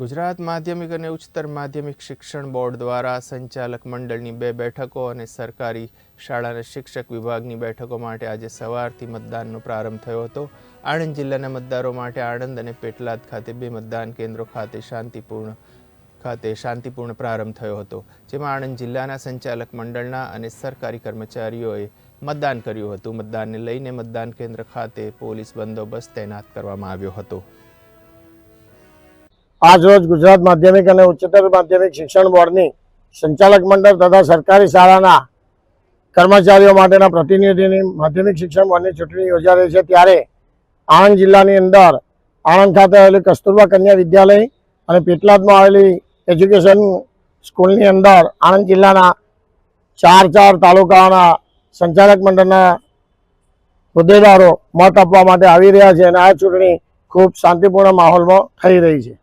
ગુજરાત માધ્યમિક અને ઉચ્ચતર માધ્યમિક શિક્ષણ બોર્ડ દ્વારા સંચાલક મંડળની બે બેઠકો અને સરકારી શાળાના શિક્ષક વિભાગની બેઠકો માટે આજે સવારથી મતદાનનો પ્રારંભ થયો હતો. આણંદ જિલ્લાના મતદારો માટે આણંદ અને પેટલાદ ખાતે બે મતદાન કેન્દ્રો ખાતે શાંતિપૂર્ણ ખાતે શાંતિપૂર્ણ પ્રારંભ થયો હતો, જેમાં આણંદ જિલ્લાના સંચાલક મંડળના અને સરકારી કર્મચારીઓએ મતદાન કર્યું હતું. મતદાનને લઈને મતદાન કેન્દ્ર ખાતે પોલીસ બંદોબસ્ત તૈનાત કરવામાં આવ્યો હતો. આજ રોજ ગુજરાત માધ્યમિક અને ઉચ્ચતર માધ્યમિક શિક્ષણ બોર્ડની સંચાલક મંડળ તથા સરકારી શાળાના કર્મચારીઓ માટેના પ્રતિનિધિની માધ્યમિક શિક્ષણ બોર્ડની ચૂંટણી યોજાઈ રહી છે. ત્યારે આણંદ જિલ્લાની અંદર આણંદ ખાતે આવેલી કસ્તુરબા કન્યા વિદ્યાલય અને પેટલાદમાં આવેલી એજ્યુકેશન સ્કૂલની અંદર આણંદ જિલ્લાના ચાર ચાર તાલુકાના સંચાલક મંડળના હોદ્દેદારો મત આપવા માટે આવી રહ્યા છે અને આ ચૂંટણી ખૂબ શાંતિપૂર્ણ માહોલમાં થઈ રહી છે.